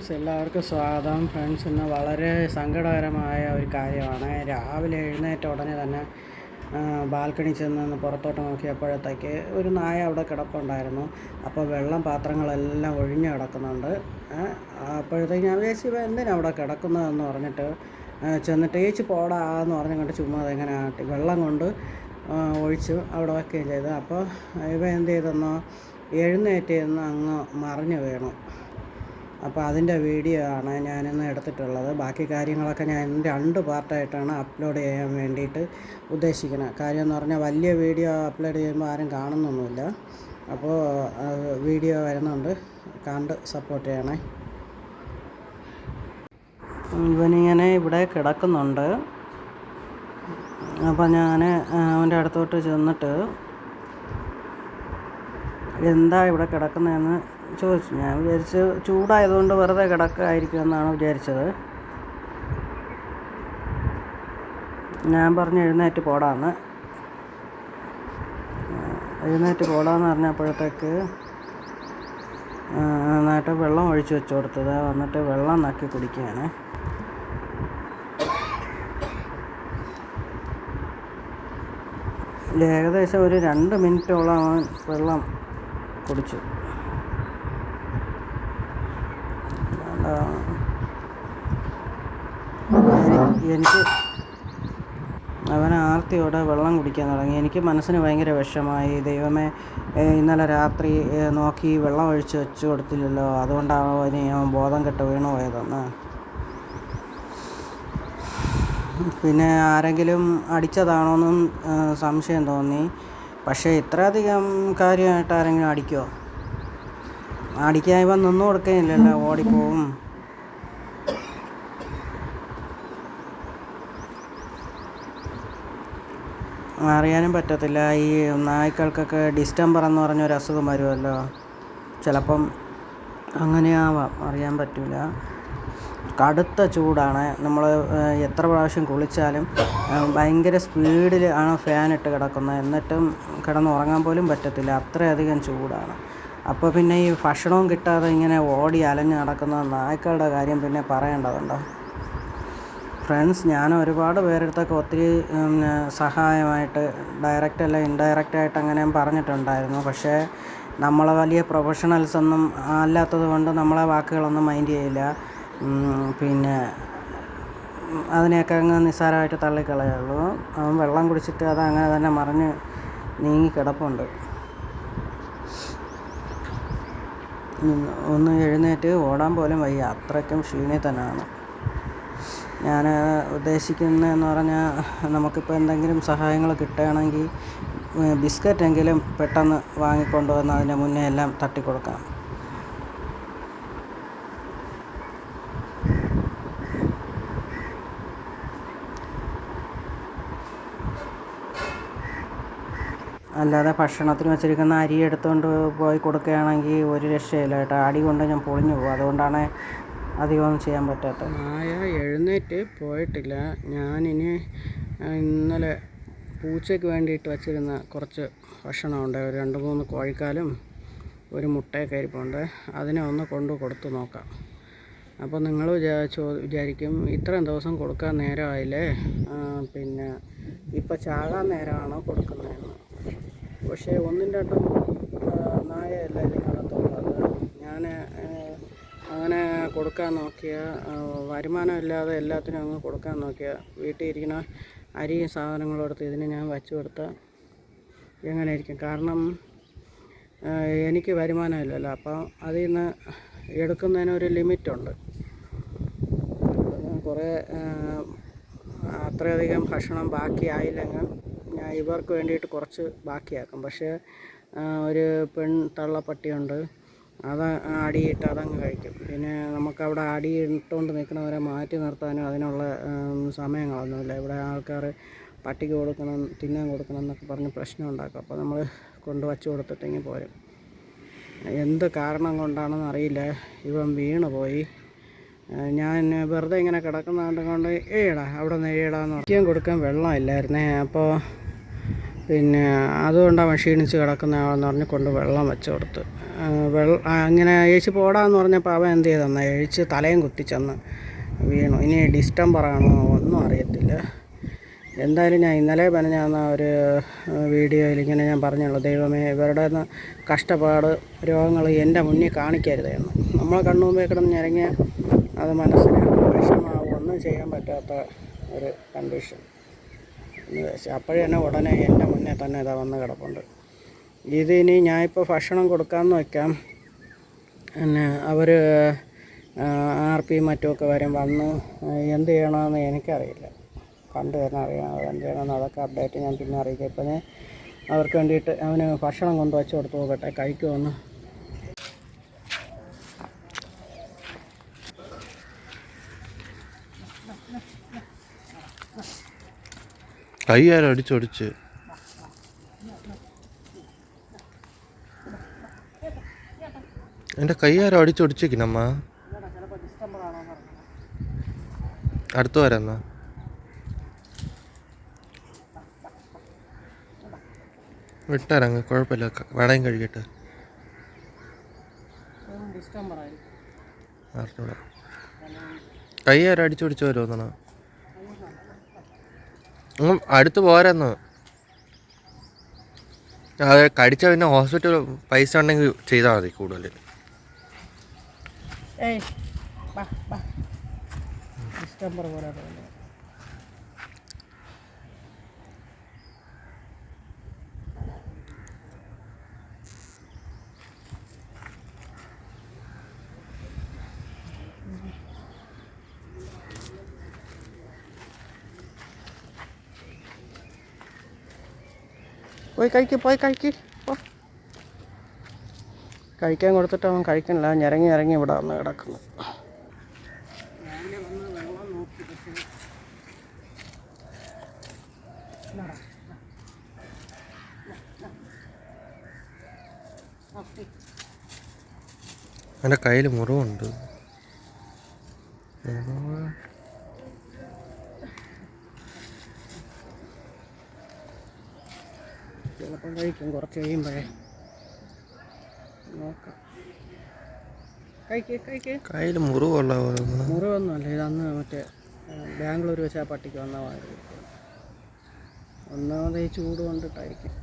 Friends എല്ലാവർക്കും സ്വാഗതം. Friends ഇന്ന് വളരെ സങ്കടകരമായ ഒരു കാര്യമാണ്. രാവിലെ എഴുന്നേറ്റ ഉടനെ തന്നെ ബാൽക്കണി ചെന്ന് പുറത്തോട്ട് നോക്കിയപ്പോഴത്തേക്ക് ഒരു നായ അവിടെ കിടപ്പുണ്ടായിരുന്നു. അപ്പോൾ വെള്ളം പാത്രങ്ങളെല്ലാം ഒഴിഞ്ഞ് കിടക്കുന്നുണ്ട്. അപ്പോഴത്തേക്ക് ഞാൻ വിചാരിച്ചു ഇവ എന്തിനാണ് അവിടെ കിടക്കുന്നതെന്ന് പറഞ്ഞിട്ട് ചെന്നിട്ട് ഏച്ചി പോടാ എന്ന് പറഞ്ഞു കണ്ട് ചുമ്മാ അതെങ്ങനെ വെള്ളം കൊണ്ട് ഒഴിച്ച് ഒഴിച്ചു അവിടെ വയ്ക്കുകയും ചെയ്തു. അപ്പോൾ ഇവ എന്ത് ചെയ്തെന്നോ എഴുന്നേറ്റ് നിന്ന് അങ്ങ് മറിഞ്ഞു വീണു. അപ്പോൾ അതിന്റെ വീഡിയോ ആണ് ഞാനിന്ന് എടുത്തിട്ടുള്ളത്. ബാക്കി കാര്യങ്ങളൊക്കെ ഞാൻ രണ്ട് പാർട്ടായിട്ടാണ് അപ്ലോഡ് ചെയ്യാൻ വേണ്ടിയിട്ട് ഉദ്ദേശിക്കുന്നത്. കാര്യം എന്ന് പറഞ്ഞാൽ വലിയ വീഡിയോ അപ്ലോഡ് ചെയ്യുമ്പോൾ ആരും കാണുന്നൊന്നുമില്ല. അപ്പോൾ വീഡിയോ വരുന്നുണ്ട്. കണ്ട് സപ്പോർട്ട് ചെയ്യണേ. ഇവനിങ്ങനെ ഇവിടെ കിടക്കുന്നുണ്ട്. അപ്പോൾ ഞാൻ അവന്റെ അടുത്തോട്ട് ചെന്നിട്ട് എന്താ ഇവിടെ കിടക്കുന്നതെന്ന് ചോദിച്ചു. ഞാൻ വിചാരിച്ചു ചൂടായതുകൊണ്ട് വെറുതെ കിടക്കായിരിക്കും എന്നാണ് വിചാരിച്ചത്. ഞാൻ പറഞ്ഞു എഴുന്നേറ്റ് പോടാന്ന്. എഴുന്നേറ്റ് പോടാന്ന് പറഞ്ഞപ്പോഴത്തേക്ക് നന്നായിട്ട് വെള്ളം ഒഴിച്ചു വെച്ചു കൊടുത്തത്. വന്നിട്ട് വെള്ളം നക്കി കുടിക്കുകയാണ്. ഏകദേശം ഒരു രണ്ട് മിനിറ്റോളം അവൻ വെള്ളം കുടിച്ചു. എനിക്ക് അവൻ ആർത്തിയോടെ വെള്ളം കുടിക്കാൻ തുടങ്ങി. എനിക്ക് മനസ്സിന് ഭയങ്കര വിഷമായി ദൈവമേ ഇന്നലെ രാത്രി നോക്കി വെള്ളം ഒഴിച്ച് വെച്ച് കൊടുത്തില്ലല്ലോ. അതുകൊണ്ടാണ് ഇനി അവൻ ബോധം കെട്ട് വീണു പോയതെന്ന് പിന്നെ ആരെങ്കിലും അടിച്ചതാണോന്നും സംശയം തോന്നി. പക്ഷേ ഇത്രയധികം കാര്യമായിട്ട് ആരെങ്കിലും അടിക്കുമോ അടിക്കാൻ നിന്നു കൊടുക്കുകയില്ലല്ലോ ഓടിപ്പോവും. അറിയാനും പറ്റത്തില്ല ഈ നായ്ക്കൾക്കൊക്കെ ഡിസ്റ്റംബർ എന്ന് പറഞ്ഞൊരു അസുഖം വരുമല്ലോ. ചിലപ്പം അങ്ങനെയാവാം അറിയാൻ പറ്റില്ല കടുത്ത ചൂടാണ്. നമ്മൾ എത്ര പ്രാവശ്യം കുളിച്ചാലും ഭയങ്കര സ്പീഡിൽ ആണ് ഫാൻ ഇട്ട് കിടക്കുന്നത്. എന്നിട്ടും കിടന്ന് ഉറങ്ങാൻ പോലും പറ്റത്തില്ല. അത്രയധികം ചൂടാണ്. അപ്പോൾ പിന്നെ ഈ ഭക്ഷണവും കിട്ടാതെ ഇങ്ങനെ ഓടി അലഞ്ഞ് നടക്കുന്ന നായ്ക്കളുടെ കാര്യം പിന്നെ പറയേണ്ടതുണ്ടോ? ഫ്രണ്ട്സ് ഞാൻ ഒരുപാട് പേരെടുത്തൊക്കെ ഒത്തിരി സഹായമായിട്ട് ഡയറക്റ്റ് അല്ല ഇൻഡയറക്റ്റ് ആയിട്ട് അങ്ങനെ പറഞ്ഞിട്ടുണ്ടായിരുന്നു. പക്ഷേ നമ്മളെ വലിയ പ്രൊഫഷണൽസ് ഒന്നും അല്ലാത്തത് കൊണ്ട് നമ്മളെ വാക്കുകളൊന്നും മൈൻഡ് ചെയ്യില്ല. പിന്നെ അതിനെയൊക്കെ അങ്ങ് നിസ്സാരമായിട്ട് തള്ളിക്കളയുള്ളൂ. അവൻ വെള്ളം കുടിച്ചിട്ട് അത് അങ്ങനെ തന്നെ മറിഞ്ഞ് നീങ്ങി കിടപ്പുണ്ട്. ഒന്ന് എഴുന്നേറ്റ് ഓടാൻ പോലും വയ്യ. അത്രയ്ക്കും ക്ഷീണി തന്നെയാണ് ഞാൻ ഉദ്ദേശിക്കുന്നതെന്ന് പറഞ്ഞാൽ നമുക്കിപ്പോൾ എന്തെങ്കിലും സഹായങ്ങൾ കിട്ടുകയാണെങ്കിൽ ബിസ്ക്കറ്റെങ്കിലും പെട്ടെന്ന് വാങ്ങിക്കൊണ്ട് വന്ന് അതിന്റെ മുന്നേ എല്ലാം തട്ടിക്കൊടുക്കാം. അല്ലാതെ ഭക്ഷണത്തിന് വെച്ചിരിക്കുന്ന അരി എടുത്തുകൊണ്ട് പോയി കൊടുക്കുകയാണെങ്കിൽ ഒരു രക്ഷയില്ല കേട്ടോ. അടി കൊണ്ട് ഞാൻ പൊളിഞ്ഞു പോകും. അതുകൊണ്ടാണ് അധികം ചെയ്യാൻ പറ്റാത്തത്. നായ എഴുന്നേറ്റ് പോയിട്ടില്ല. ഞാനിനി ഇന്നലെ പൂച്ചയ്ക്ക് വേണ്ടിയിട്ട് വച്ചിരുന്ന കുറച്ച് ഭക്ഷണമുണ്ട്. ഒരു രണ്ട് മൂന്ന് കോഴിക്കാലും ഒരു മുട്ടയൊക്കെ ഇരിപ്പുണ്ട് അതിനെ ഒന്ന് കൊണ്ട് കൊടുത്തു നോക്കാം. അപ്പോൾ നിങ്ങൾ വിചാ ചോ വിചാരിക്കും ഇത്രയും ദിവസം കൊടുക്കാൻ നേരമായില്ലേ പിന്നെ ഇപ്പം ചാകാൻ നേരമാണോ കൊടുക്കുന്നതെന്ന്? പക്ഷേ ഒന്നും രണ്ടും നായ നായയല്ല ഇതിനകത്തുള്ളത് ഞാൻ അങ്ങനെ കൊടുക്കാൻ നോക്കിയ വരുമാനം വരുമാനമില്ലാതെ എല്ലാത്തിനും അങ്ങ് കൊടുക്കാൻ നോക്കിയ വീട്ടിൽ ഇരിക്കുന്ന അരിയും സാധനങ്ങളും എടുത്ത് ഇതിന് ഞാൻ വച്ചു കൊടുത്ത എങ്ങനെ കാരണം എനിക്ക് വരുമാനമില്ലല്ലോ അപ്പോൾ അതിൽ നിന്ന് എടുക്കുന്നതിനൊരു ലിമിറ്റുണ്ട്. കുറേ അത്രയധികം ഭക്ഷണം ബാക്കിയായില്ലെങ്കിൽ ഞാൻ. ഇവർക്ക് വേണ്ടിയിട്ട് കുറച്ച് ബാക്കിയാക്കും. പക്ഷേ ഒരു പെൺ തള്ളപ്പട്ടിയുണ്ട്. അത് അടിയിട്ട് അതങ്ങ് കഴിക്കും. പിന്നെ നമുക്കവിടെ അടിയിട്ടുകൊണ്ട് നിൽക്കുന്നവരെ മാറ്റി നിർത്താനും അതിനുള്ള സമയങ്ങളൊന്നുമില്ല. ഇവിടെ ആൾക്കാർ പട്ടിക്ക് കൊടുക്കണം തിന്നാൻ കൊടുക്കണം എന്നൊക്കെ പറഞ്ഞ് പ്രശ്നം ഉണ്ടാക്കും. അപ്പോൾ നമ്മൾ കൊണ്ട് വച്ച് കൊടുത്തിട്ടെങ്കിൽ പോരും. എന്ത് കാരണം കൊണ്ടാണെന്ന് അറിയില്ല. ഇവൻ വീണ് പോയി. ഞാൻ വെറുതെ ഇങ്ങനെ കിടക്കുന്നതുകൊണ്ട് കൊണ്ട് ഏടാ അവിടെ നിന്ന് ഏടാന്ന് ഒറ്റയും കൊടുക്കാൻ വെള്ളമില്ലായിരുന്നേ അപ്പോൾ പിന്നെ അതുകൊണ്ടാണ് ക്ഷീണിച്ച് കിടക്കുന്നതാണെന്ന് പറഞ്ഞ് കൊണ്ട് വെള്ളം വെച്ച് കൊടുത്ത്. വെള്ളം അങ്ങനെ ഏഴിച്ച് പോടാന്ന് പറഞ്ഞപ്പോൾ അവൻ എന്ത് ചെയ്തെന്നാ എഴിച്ച് തലയും കുത്തിച്ചെന്ന് വീണു. ഇനി ഡിസ്റ്റംബറാണോ ഒന്നും അറിയത്തില്ല. എന്തായാലും ഞാൻ ഇന്നലെ പറഞ്ഞ ഒരു വീഡിയോയിൽ ഇങ്ങനെ ഞാൻ പറഞ്ഞുള്ളൂ ദൈവമേ ഇവരുടെ കഷ്ടപ്പാട് രോഗങ്ങൾ എന്റെ മുന്നിൽ കാണിക്കരുതെന്ന് നമ്മളെ കണ്ണു മുമ്പേ കിടന്ന് ഞരങ്ങിയ അത് മനസ്സിന് വിഷമാവും ഒന്നും ചെയ്യാൻ പറ്റാത്ത ഒരു കണ്ടീഷൻ എന്ന് അപ്പോഴേ തന്നെ ഉടനെ എന്റെ മുന്നേ തന്നെ ഇതാ വന്ന് കിടപ്പുണ്ട്. ഇതിനി ഞാനിപ്പോൾ ഭക്ഷണം കൊടുക്കാമെന്ന് വയ്ക്കാം. പിന്നെ അവർ ആർ പി മറ്റുമൊക്കെ വരും വന്ന് എന്ത് ചെയ്യണമെന്ന് എനിക്കറിയില്ല. കണ്ടു തന്നെ അറിയാം. കണ്ടു എന്ത് ചെയ്യണമെന്ന് അതൊക്കെ അപ്ഡേറ്റ് ഞാൻ പിന്നെ അറിയിക്കാം. ഇപ്പം ഞാൻ അവർക്ക് വേണ്ടിയിട്ട് അവന് ഭക്ഷണം കൊണ്ട് വച്ചു കൊടുത്ത് നോക്കട്ടെ കഴിക്കുമെന്ന് കൈ ആരും അടിച്ചൊടിച്ച് എന്റെ കൈ ആരും അടിച്ചൊടിച്ചേക്കിനമ്മ അടുത്ത് വരാന്നാ വിട്ടാരങ്ങ് കുഴപ്പമില്ല. വടയും അറിഞ്ഞൂടാ. കൈ ആരും അടിച്ചൊടിച്ച് വരുമെന്നാണ് അടുത്ത് പോരാന്ന്. അത് കടിച്ച പിന്നെ ഹോസ്പിറ്റൽ പൈസ ഉണ്ടെങ്കിൽ ചെയ്താൽ മതി കൂടുതൽ. ഡിസ്റ്റംബർ പോലെ പോയി കഴിക്ക് പോയി കഴിക്ക്. കഴിക്കാൻ കൊടുത്തിട്ട് അവൻ കഴിക്കണില്ല. ഞരങ്ങി ഇറങ്ങി ഇവിടെ വന്ന് കിടക്കുന്നു. എന്റെ കയ്യിൽ മുറിവുണ്ട്. മുറിവ് ചിലപ്പം കഴിക്കും കുറച്ച് കഴിയുമ്പോഴേ. നോക്കാം. കഴിക്ക് കഴിക്ക്. കയ്യിൽ മുറിവുള്ള. മുറിവൊന്നുമല്ല ഇതന്ന് മറ്റേ ബാംഗ്ലൂർ വെച്ച് ആ പട്ടിക്ക് വന്ന മാതിരി ഒന്നാമത് ഈ ചൂട് കൊണ്ടിട്ടായിരിക്കും.